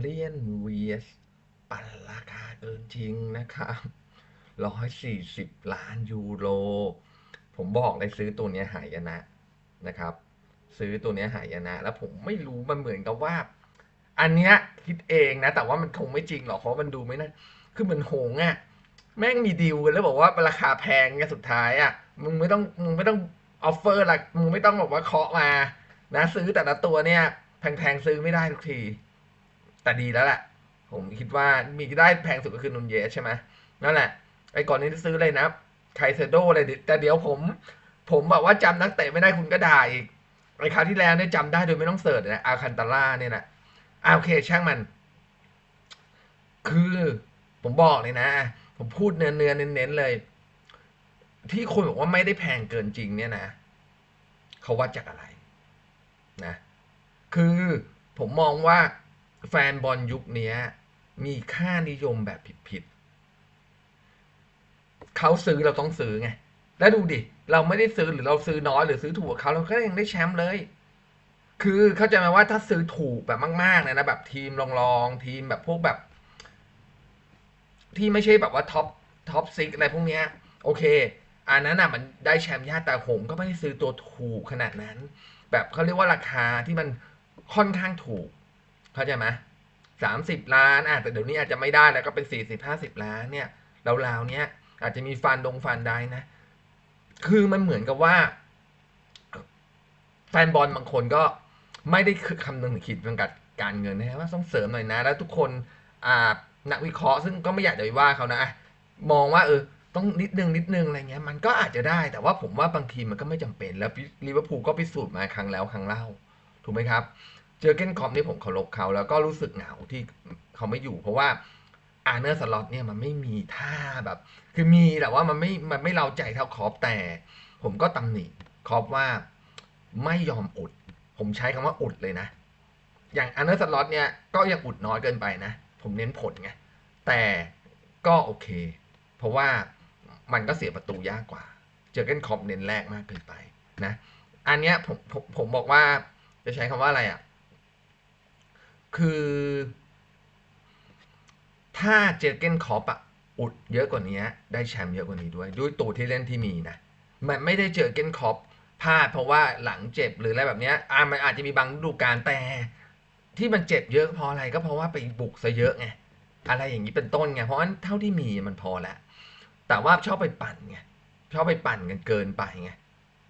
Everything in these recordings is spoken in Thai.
เลียนเวียสปั่นราคาเกินจริงนะครับร้อยสี่สิบล้านยูโร ผมบอกเลยซื้อตัวนี้หายนะนะครับ ซื้อตัวนี้หายนะ แล้วผมไม่รู้มันเหมือนกับว่า อันเนี้ยคิดเองนะ แต่ว่ามันคงไม่จริงหรอกเพราะมันดูไม่น่าคือเหมือนหงส์อะแม่งมีดีลกันแล้วบอกว่าราคาแพงไงสุดท้ายอะมึงไม่ต้องมึงไม่ต้องออฟเฟอร์ละมึงไม่ต้องบอกว่าเคาะมา นะ ซื้อแต่ละตัวเนี่ยแพงๆซื้อไม่ได้ทุกที แต่ดีแล้วแหละผมคิดว่ามีได้แพงสุดก็คือนุนเยสใช่ไหมนั่นแหละไอ้ก่อนนี้ซื้อเลยนะไคเซโดเลยแต่เดี๋ยวผม ผมบอกว่าจำนักเตะไม่ได้คุณก็ด่าอีกไอ้คราวที่แล้วเนี่ยจำได้โดยไม่ต้องเสิร์ชนะอาคันตาร่าเนี่ยนะอาโอเคช่างมัน คือผมบอกเลยนะ ผมพูดเนื้อเนื้อเน้นๆเลย ที่คนบอกว่าไม่ได้แพงเกินจริงเนี่ยนะเขาวัดจากอะไรนะ คือผมมองว่า แฟนบอลยุคนี้มีค่านิยมแบบผิดๆเขาซื้อเราต้องซื้อไง แล้วดูดิ เราไม่ได้ซื้อหรือเราซื้อน้อยหรือซื้อถูกกว่าเขาเราก็ยังได้แชมป์เลย คือเข้าใจไหมว่าถ้าซื้อถูกแบบมากๆเลยนะแบบทีมรองๆทีมแบบพวกแบบ ที่ไม่ใช่แบบว่าท็อปท็อปซิกอะไรพวกเนี้ยโอเค อันนั้นอะมันได้แชมป์ยากแต่ผมก็ไม่ได้ซื้อตัวถูกขนาดนั้น แบบเขาเรียกว่าราคาที่มันค่อนข้างถูก เข้าใจไหมสามสิบล้านอะแต่เดี๋ยวนี้อาจจะไม่ได้แล้วก็เป็นสี่สิบห้าสิบล้านเนี่ยราวๆเนี้ยอาจจะมีฟันดงฟันได้นะ คือมันเหมือนกับว่า แฟนบอลบางคนก็ไม่ได้คำนึงถึงขีดจำกัดการเงินนะว่าต้องเสริมหน่อยนะ แล้วทุกคนอ่านักวิเคราะห์ซึ่งก็ไม่อยากจะไปว่าเขานะมองว่าเออต้องนิดนึงนิดนึงอะไรเงี้ย มันก็อาจจะได้แต่ว่าผมว่าบางทีมันก็ไม่จำเป็น แล้วลิเวอร์พูลก็พิสูจน์มาครั้งแล้วครั้งเล่าถูกไหมครับ เจอเกนคอมนี่ผมเคารพเขาแล้วก็รู้สึกเหงาที่เขาไม่อยู่ เพราะว่าอาร์เนอร์สล็อตเนี่ยมันไม่มีท่าแบบ คือมีแต่ว่ามันไม่มันไม่เราใจเท่าคอปแต่ ผมก็ตำหนิคอปว่าไม่ยอมอุด ผมใช้คำว่าอุดเลยนะ อย่างอาร์เนอร์สล็อตเนี่ยก็ยังอุดน้อยเกินไปนะ ผมเน้นผลไงแต่ก็โอเค เพราะว่ามันก็เสียประตูยากกว่า เจอเกนคอปเน้นแรกมากเกินไปนะ อันเนี้ยผมผมผมบอกว่าจะใช้คำว่าอะไรอะ่ะ คือ ถ้าเจเกนคอปอะอุดเยอะกว่านี้ได้แชมป์เยอะกว่านี้ด้วย ด้วยตัวที่เล่นที่มีนะมันไม่ได้เจอเกนคอปพลาดเพราะว่าหลังเจ็บหรืออะไรแบบนี้อ่ามันอาจจะมีบางฤดูกาลแต่ ที่มันเจ็บเยอะพราะอะไรก็เพราะว่าไปบุกซะเยอะไงอะไรอย่างนี้เป็นต้นไงเพราะฉะนั้นเท่าที่มีมันพอแล้วแต่ว่าชอบไปปั่นไงชอบไปปั่นกันเกินไปไง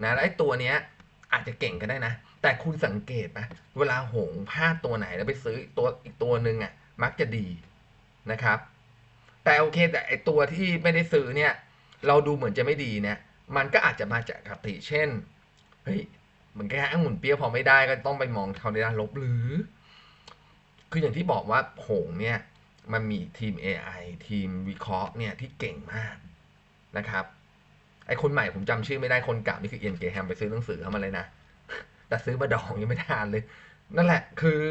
นะแล้วไอ้ตัวเนี้ยอาจจะเก่งก็ได้นะ แต่คุณสังเกตไหมเวลาหงพลาตัวไหนแล้วไปซื้อตัวอีกตัวหนึ่งอะ มักจะดีนะครับ แต่โอเคแต่ไอตัวที่ไม่ได้ซื้อเนี่ย เราดูเหมือนจะไม่ดีเนี่ย มันก็อาจจะมาจากคติเช่นเฮ้ยเหมือนแค่องุ่นเปรี้ยวพอไม่ได้ก็ต้องไปมองเขาในด้านลบหรือ คืออย่างที่บอกว่าหงเนี่ยมันมีทีม AI ทีมวิเคราะห์เนี่ยที่เก่งมากนะครับไอคนใหม่ผมจำชื่อไม่ได้คนเก่านี่คือเอียนเกแฮมไปซื้อหนังสือเขามาเลยนะ แต่ซื้อมาดองยังไม่ทานเลย นั่นแหละคือ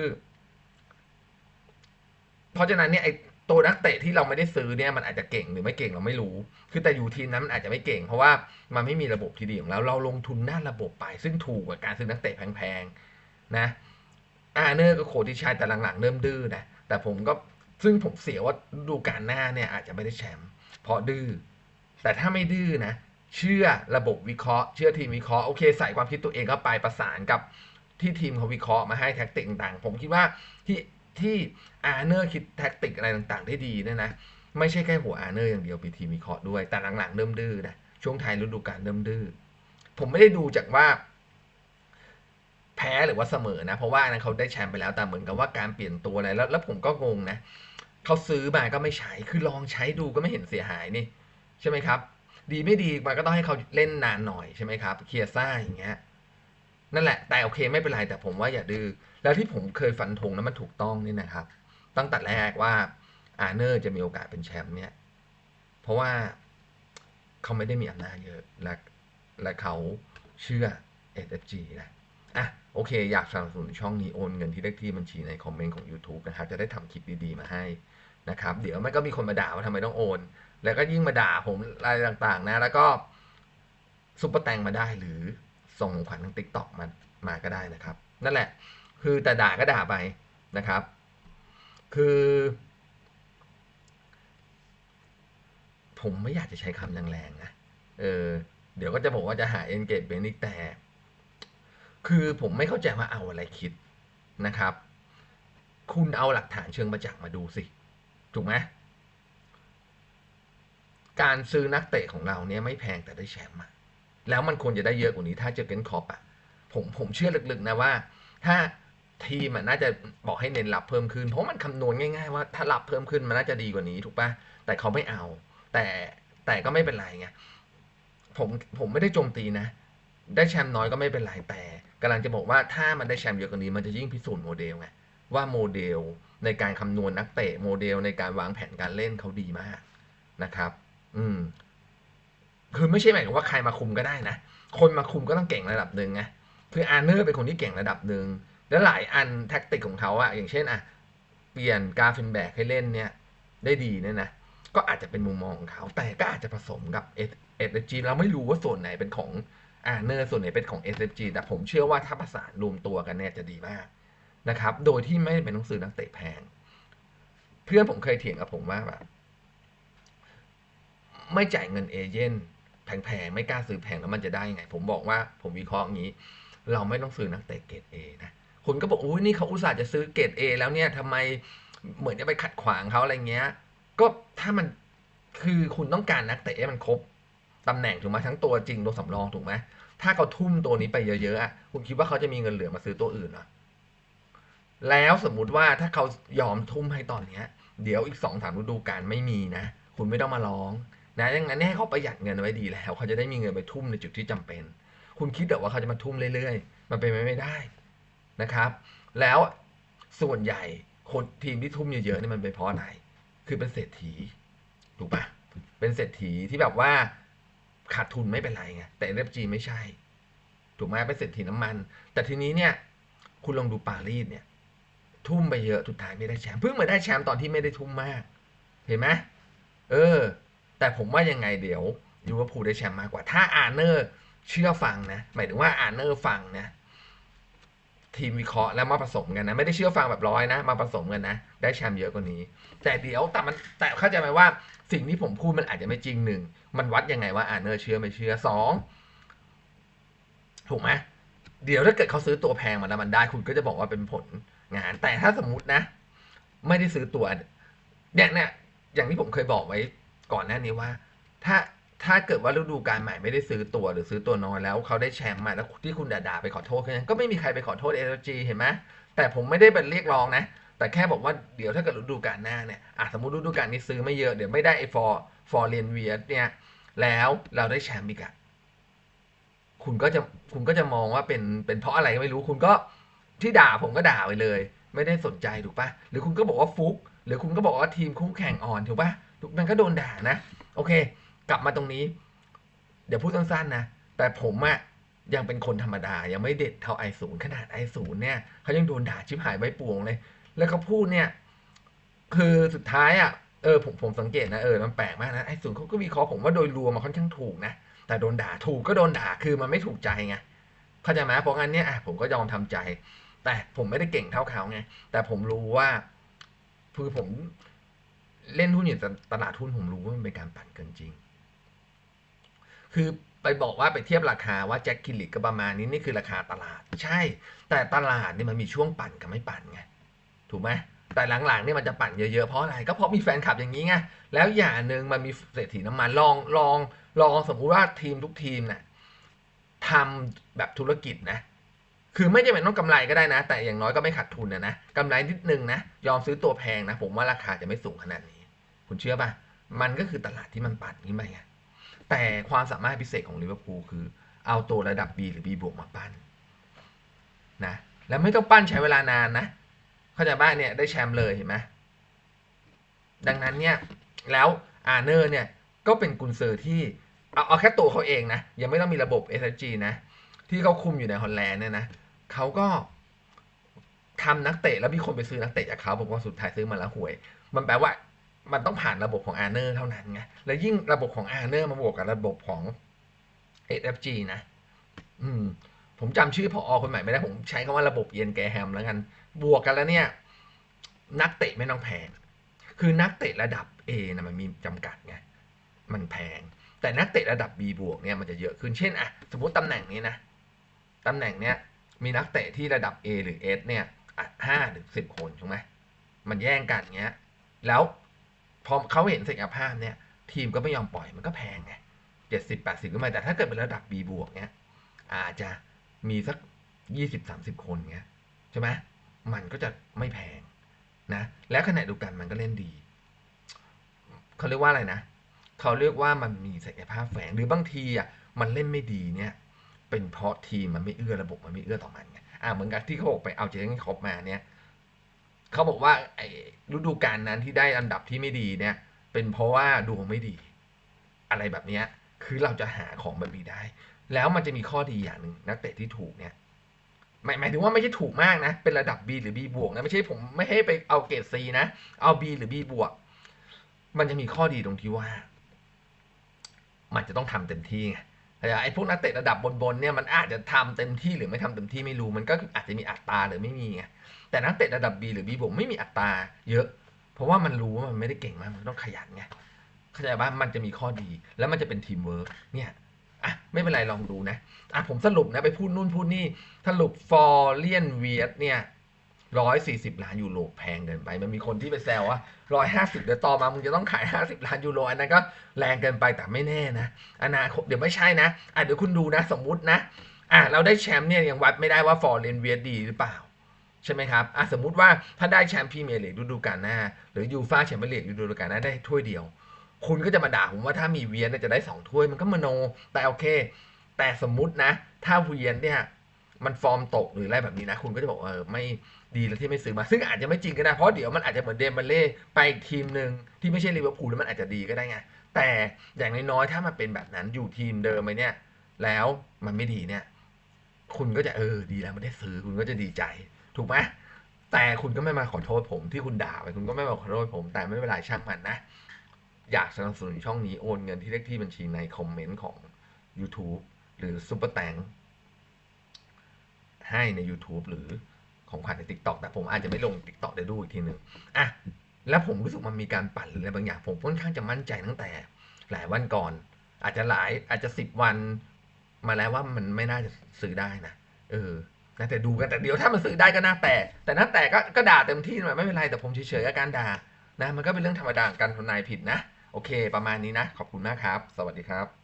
เพราะฉะนั้นเนี่ยไอตัวนักเตะที่เราไม่ได้ซื้อเนี่ยมันอาจจะเก่งหรือไม่เก่งเราไม่รู้ คือแต่อยู่ทีมนั้นมันอาจจะไม่เก่ง เพราะว่ามันไม่มีระบบที่ดีของเราเราลงทุนหน้าระบบไป ซึ่งถูกกว่าการซื้อนักเตะแพงๆนะอาเนอร์ก็โคที่ใช้แต่หลังๆเริ่มดื้อนะแต่ผมก็ซึ่งผมเสียว่าดูการหน้าเนี่ยอาจจะไม่ได้แชมป์เพราะดื้อแต่ถ้าไม่ดื้อนะ เชื่อระบบวิเคราะห์ เชื่อทีมวิเคราะห์โอเคใส่ความคิดตัวเองเข้าไปประสานกับที่ทีมเขาวิเคราะห์มาให้แท็กติกต่างๆ ผมคิดว่าที่ที่อาร์เนอร์คิดแท็กติกอะไรต่างๆ ได้ดีเนี่ยนะไม่ใช่แค่หัวอาร์เนอร์อย่างเดียวมีทีมวิเคราะห์ด้วยแต่หลังๆเริ่มดื้อนะช่วงท้ายฤดูกาลเริ่มดื้อผมไม่ได้ดูจากว่า แพ้หรือว่าเสมอนะ เพราะว่านั้นเขาได้แชมป์ไปแล้วแต่เหมือนกับว่าการเปลี่ยนตัวอะไรแล้วแล้วผมก็งงนะเขาซื้อมาก็ไม่ใช้คือลองใช้ดูก็ไม่เห็นเสียหายนี่ใช่ไหมครับ ดีไม่ดีมันก็ต้องให้เขาเล่นนานหน่อยใช่ไหมครับเคียซ่าอย่างเงี้ยนั่นแหละ แต่โอเคไม่เป็นไรแต่ผมว่าอย่าดื้อแล้วที่ผมเคยฟันธงนั้นมันถูกต้องนี่นะครับ ตั้งแต่แรกว่าอาร์เนอร์จะมีโอกาสเป็นแชมป์เนี่ย เพราะว่าเขาไม่ได้มีอำนาจเยอะและและเขาเชื่อ SFG นะอะโอเค อยากสนับสนุนช่องนี้โอนเงินที่เลขที่บัญชีในคอมเมนต์ของ YouTube นะครับ จะได้ทำคลิปดี ๆ มาให้นะครับ เดี๋ยวมันก็มีคนมาด่าว่าทำไมต้องโอน แล้วก็ยิ่งมาด่าผมอะไรต่างๆ นะ แล้วก็ซุปเปอร์แตงมาได้หรือส่งของขวัญทางติ๊กต็อกมามาก็ได้นะครับ นั่นแหละ คือแต่ด่าก็ด่าไปนะครับ คือ ผมไม่อยากจะใช้คำแรงๆนะเออเดี๋ยวก็จะบอกว่าจะหา engagement อีกแต่ คือผมไม่เข้าใจว่าเอาอะไรคิดนะครับ คุณเอาหลักฐานเชิงประจักษ์มาดูสิ ถูกไหม การซื้อนักเตะของเราเนี่ยไม่แพงแต่ได้แชมป์แล้วมันควรจะได้เยอะกว่านี้ถ้าเจอเกนคอปอะผมผมเชื่อลึกๆนะว่า ถ้าทีมนน่าจะบอกให้เน้นรับเพิ่มขึ้น เพราะมันคำนวณง่ายๆว่าถ้ารับเพิ่มขึ้นมันน่าจะดีกว่านี้ถูกปะแต่เขาไม่เอา แต่แต่ก็ไม่เป็นไรไงผมผมไม่ได้โจมตีนะ ได้แชมป์น้อยก็ไม่เป็นไรแต่กำลังจะบอกว่าถ้ามันได้แชมป์เยอะกว่านี้มันจะยิ่งพิสูจน์โมเดลไงว่าโมเดลในการคำนวณนักเตะโมเดลในการวางแผนการเล่นเขาดีมากนะครับ อืม คือไม่ใช่หมายถึงว่าใครมาคุมก็ได้นะ คนมาคุมก็ต้องเก่งระดับหนึ่งไงคืออาร์เนอร์เป็นคนที่เก่งระดับหนึ่งแล้วหลายอันแท็กติกของเขาอะอย่างเช่นอะเปลี่ยนกาฟินแบกให้เล่นเนี่ย ได้ดีเนี่ยนะก็อาจจะเป็นมุมมองของเขา แต่ก็อาจจะผสมกับเอสเอสจีเราไม่รู้ว่าส่วนไหนเป็นของอาร์เนอร์ส่วนไหนเป็นของ SFG แต่ผมเชื่อว่าถ้าประสานรวมตัวกันเนี่ยจะดีมากนะครับ โดยที่ไม่เป็นต้องซื้อนักเตะแพง เพื่อนผมเคยเถียงกับผมว่าแบบ ไม่จ่ายเงินเอเจนต์แพงๆ ไม่กล้าซื้อแพงแล้วมันจะได้ยังไง ผมบอกว่าผมวิเคราะห์อย่างนี้ เราไม่ต้องซื้อนักเตะเกรดเอนะคนก็บอกอุ้ยนี่เขาอุตส่าห์จะซื้อเกรดเอแล้วเนี่ยทำไมเหมือนจะไปขัดขวางเขาอะไรเงี้ย ก็ถ้ามันคือคุณต้องการนักเตะให้มันครบตำแหน่งถูกไหมทั้งตัวจริงตัวสำรองถูกไหมถ้าเขาทุ่มตัวนี้ไปเยอะๆอะคุณคิดว่าเขาจะมีเงินเหลือมาซื้อตัวอื่นหรอแล้วสมมุติว่าถ้าเขายอมทุ่มให้ตอนเนี้ย เดี๋ยวอีกสองสามฤดูกาลไม่มีนะ คุณไม่ต้องมาร้อง นะดังนั้นให้เขาประหยัดเงินไว้ดีแล้ว เขาจะได้มีเงินไปทุ่มในจุดที่จำเป็น คุณคิดแต่ว่าเขาจะมาทุ่มเรื่อยๆ มันเป็นไปไม่ได้นะครับ แล้วส่วนใหญ่คนทีมที่ทุ่มเยอะๆนี่มันเป็นเพราะอะไร คือเป็นเศรษฐีถูกปะเป็นเศรษฐีที่แบบว่าขาดทุนไม่เป็นไรไง แต่เอฟจีไม่ใช่ ถูกไหมเป็นเศรษฐีน้ำมัน แต่ทีนี้เนี่ย คุณลองดูปารีสเนี่ย ทุ่มไปเยอะสุดท้ายไม่ได้แชมป์ เพิ่งมาได้แชมป์ตอนที่ไม่ได้ทุ่มมาก เห็นไหมเออ แต่ผมว่ายังไงเดี๋ยวลิเวอร์พูลได้แชมป์มากกว่า ถ้าอาร์เนอร์เชื่อฟังนะ หมายถึงว่าอาร์เนอร์ฟังนะ ทีมวิเคราะห์แล้วมาผสมกันนะ ไม่ได้เชื่อฟังแบบร้อยนะ มาผสมกันนะ ได้แชมป์เยอะกว่านี้ แต่เดี๋ยวแต่มันแต่เข้าใจไหมว่า สิ่งที่ผมพูดมันอาจจะไม่จริงหนึ่งมันวัดยังไงว่าอาร์เนอร์เชื่อไม่เชื่อสองถูกไหมเดี๋ยวถ้าเกิดเขาซื้อตัวแพงมาแล้วมันได้คุณก็จะบอกว่าเป็นผลงาน แต่ถ้าสมมตินะ ไม่ได้ซื้อตัวเนี่ยเนี่ยอย่างที่ผมเคยบอกไว้ ก่อนหน้านี้ว่า ถ้าถ้าเกิดว่าฤดูกาลใหม่ไม่ได้ซื้อตัวหรือซื้อตัวน้อยแล้วเขาได้แชมป์มาแล้วที่คุณด่าๆไปขอโทษเขาก็ไม่มีใครไปขอโทษเอจีเห็นไหมแต่ผมไม่ได้เป็นเรียกร้องนะ แต่แค่บอกว่าเดี๋ยวถ้าเกิดฤดูกาลหน้าเนี่ยอะสมมติฤดูกาลนี้ซื้อไม่เยอะเดี๋ยวไม่ได้ไอ้ฟอร์ฟอร์เรียนเวียเนี่ยแล้วเราได้แชมป์อีกอะคุณก็จะคุณก็จะมองว่าเป็นเป็นเพราะอะไรก็ไม่รู้คุณก็ที่ด่าผมก็ด่าไปเลย ไม่ได้สนใจถูกปะหรือคุณก็บอกว่าฟุก หรือคุณก็บอกว่าทีมคู่แข่งอ่อนถูกปะ มันก็โดนด่านะ โอเค กลับมาตรงนี้ เดี๋ยวพูดสั้นๆนะ แต่ผมอะยังเป็นคนธรรมดา ยังไม่เด็ดเท่าไอศูนย์ขนาดไอศูนย์เนี่ยเขายังโดนด่าชิบหายใบปวงเลย แล้วเขาพูดเนี่ย คือสุดท้ายอะเออผมผมสังเกตนะเออมันแปลกมากนะไอศูนย์เขาก็วิเคราะห์ผมว่าโดยรวมมันค่อนข้างถูกนะแต่โดนด่าถูกก็โดนด่าคือมันไม่ถูกใจไงเข้าใจไหมเพราะงั้นเนี่ยอะผมก็ยอมทำใจ แต่ผมไม่ได้เก่งเท่าเขาไงแต่ผมรู้ว่าคือผม เล่นหุ้นอยู่ตลาดหุ้นผมรู้ว่ามันเป็นการปั่นเกินจริง คือไปบอกว่าไปเทียบราคาว่าแจ็คคิลลิกก็ประมาณนี้นี่คือราคาตลาด ใช่ แต่ตลาดนี่มันมีช่วงปั่นกับไม่ปั่นไง ถูกไหมแต่หลังๆนี่มันจะปั่นเยอะๆ เพราะอะไร ก็เพราะมีแฟนคลับอย่างนี้ไง แล้วอย่างหนึ่งมันมีเศรษฐีน้ำมันลองลองลองสมมุติว่าทีมทุกทีมเนี่ยทำแบบธุรกิจนะ คือไม่จำเป็นต้องกำไรก็ได้นะ แต่อย่างน้อยก็ไม่ขาดทุนนะนะกำไรนิดนึงนะ ยอมซื้อตัวแพงนะ ผมว่าราคาจะไม่สูงขนาดนี้ คุณเชื่อป่ะมันก็คือตลาดที่มันปั่นขึ้นไปไงแต่ความสามารถพิเศษของลิเวอร์พูลคือ เอาตัวระดับ B หรือ B บวกมาปั้นนะแล้วไม่ต้องปั้นใช้เวลานานนะ เข้าใจบ้างเนี่ยได้แชมป์เลยเห็นไหมดังนั้นเนี่ยแล้วอาร์เนอร์เนี่ยก็เป็นกุนเซอร์ที่เอาเอาแค่ตัวเขาเองนะ ยังไม่ต้องมีระบบ SSG นะ ที่เขาคุมอยู่ในฮอลแลนด์เนี่ยนะเขาก็ทำนักเตะแล้วมีคนไปซื้อนักเตะจากเขาบอกว่าสุดท้ายซื้อมาแล้วหวย มันแปลว่า มันต้องผ่านระบบของอาร์เนอร์เท่านั้นไงแล้วยิ่งระบบของอาร์เนอร์มาบวกกับระบบของ SFG นะ อืม ผมจำชื่อพออคนใหม่ไม่ได้ผมใช้คำว่าระบบเย็นแกแฮมแล้วกัน บวกกันแล้วเนี่ย นักเตะไม่ต้องแพง คือนักเตะระดับ A นะมันมีจำกัดไงมันแพง แต่นักเตะระดับ B บวกเนี่ยมันจะเยอะขึ้นเช่นอะสมมติตำแหน่งนี้นะตำแหน่งเนี้ยมีนักเตะที่ระดับ A หรือ S เนี่ยห้าถึงสิบคนถูกไหมมันแย่งกันเงี้ย แล้ว พอเขาเห็นศักยภาพเนี่ย ทีมก็ไม่ยอมปล่อยมันก็แพงไงเจ็ดสิบแปดสิบก็มาแต่ถ้าเกิดเป็นระดับ B บวกเนี่ยอาจจะมีสักยี่สิบสามสิบคนเงี้ยใช่ไหมมันก็จะไม่แพงนะ แล้วขณะเดียวกันมันก็เล่นดีเขาเรียกว่าอะไรนะเขาเรียกว่ามันมีศักยภาพแฝงหรือบางทีอะมันเล่นไม่ดีเนี่ย เป็นเพราะทีมมันไม่เอื้อระบบมันไม่เอื้อต่อมันไงอ่าเหมือนกับที่เขาบอกไปเอาเจเงครบมาเนี่ย เขาบอกว่าไอ้ฤดูกาลนั้นที่ได้อันดับที่ไม่ดีเนี่ย เป็นเพราะว่าดวงไม่ดี อะไรแบบเนี้ยคือเราจะหาของแบบนี้ได้ แล้วมันจะมีข้อดีอย่างหนึ่งนักเตะที่ถูกเนี่ยหมายหมายถึงว่าไม่ใช่ถูกมากนะ เป็นระดับ B หรือ B บวกนะ ไม่ใช่ผมไม่ให้ไปเอาเกรด C นะ เอา B หรือ B บวก มันจะมีข้อดีตรงที่ว่า มันจะต้องทำเต็มที่ไงไอ้พวกนักเตะระดับบนๆเนี่ยมันอาจจะทำเต็มที่หรือไม่ทำเต็มที่ไม่รู้ มันก็อาจจะมีอัตราหรือไม่มีไง แต่นักเตะระดับ B หรือ B บวกไม่มีอัตราเยอะ เพราะว่ามันรู้ว่ามันไม่ได้เก่งมาก มันต้องขยันไง เข้าใจว่ามันจะมีข้อดี แล้วมันจะเป็นทีมเวิร์กเนี่ยอะไม่เป็นไรลองดูนะอะผมสรุปนะไปพูดนู่นพูดนี่สรุปฟอร์เลียนเวียเนี่ยร้อยสี่สิบล้านยูโรแพงเกินไป มันมีคนที่ไปแซวว่าร้อยห้าสิบเดี๋ยวต่อมามึงจะต้องขายห้าสิบล้านยูโรอันนั้นก็แรงเกินไปแต่ไม่แน่นะอนาคตเดี๋ยวไม่ใช่นะอะเดี๋ยวคุณดูนะสมมุตินะอะเราได้แชมป์เนี่ยยังวัดไม่ได้ว่าฟอร์เรนเวียดีหรือเปล่า ใช่ไหมครับสมมุติว่าถ้าได้แชมป์พรีเมียร์ลีกฤดูกาลหน้า หรือยูฟ่าแชมเปี้ยนลีกฤดูกาลหน้าได้ถ้วยเดียว คุณก็จะมาด่าผมว่าถ้ามีเวียนจะได้สองถ้วยมันก็มโน แต่โอเค แต่สมมุตินะ ถ้าเวียนเนี่ยมันฟอร์มตกหรืออะไรแบบนี้นะ คุณก็จะบอกเออไม่ดีแล้วที่ไม่ซื้อมา ซึ่งอาจจะไม่จริงก็ได้เพราะเดี๋ยวมันอาจจะเหมือนเดมเบเล่ไปอีกทีมหนึ่งที่ไม่ใช่ลิเวอร์พูลแล้วมันอาจจะดีก็ได้ไงแต่อย่างน้อยๆถ้ามันเป็นแบบนั้นอยู่ทีมเดิมไปเนี่ย แล้วมันไม่ดีเนี่ย คุณก็จะเออดีแล้วไม่ได้ซื้อคุณก็จะดีใจ ถูกไหมแต่คุณก็ไม่มาขอโทษผม ที่คุณด่าไปคุณก็ไม่มาขอโทษผม แต่ไม่เป็นไรช่างมันนะ อยากสนับสนุนช่องนี้โอนเงินที่เลขที่บัญชีในคอมเมนต์ของ YouTube หรือซุปเปอร์แตงให้ใน YouTube หรือของขวัญใน TikTok แต่ผมอาจจะไม่ลง TikTok ได้ดูอีกทีหนึ่งอะแล้วผมรู้สึกมันมีการปั่นออะไรบางอย่าง ผมค่อนข้างจะมั่นใจตั้งแต่ หลายวันก่อน อาจจะหลายอาจจะสิบวัน มาแล้วว่ามันไม่น่าจะซื้อได้นะเออ นะแต่ดูกันแต่เดี๋ยวถ้ามันซื้อได้ก็น่าแต่แต่น่าแต่ก็ก็ด่าเต็มที่หน่อยไม่เป็นไรแต่ผมเฉยๆกับการด่านะมันก็เป็นเรื่องธรรมดาการทำนายผิดนะ โอเค ประมาณนี้นะ ขอบคุณมากครับ สวัสดีครับ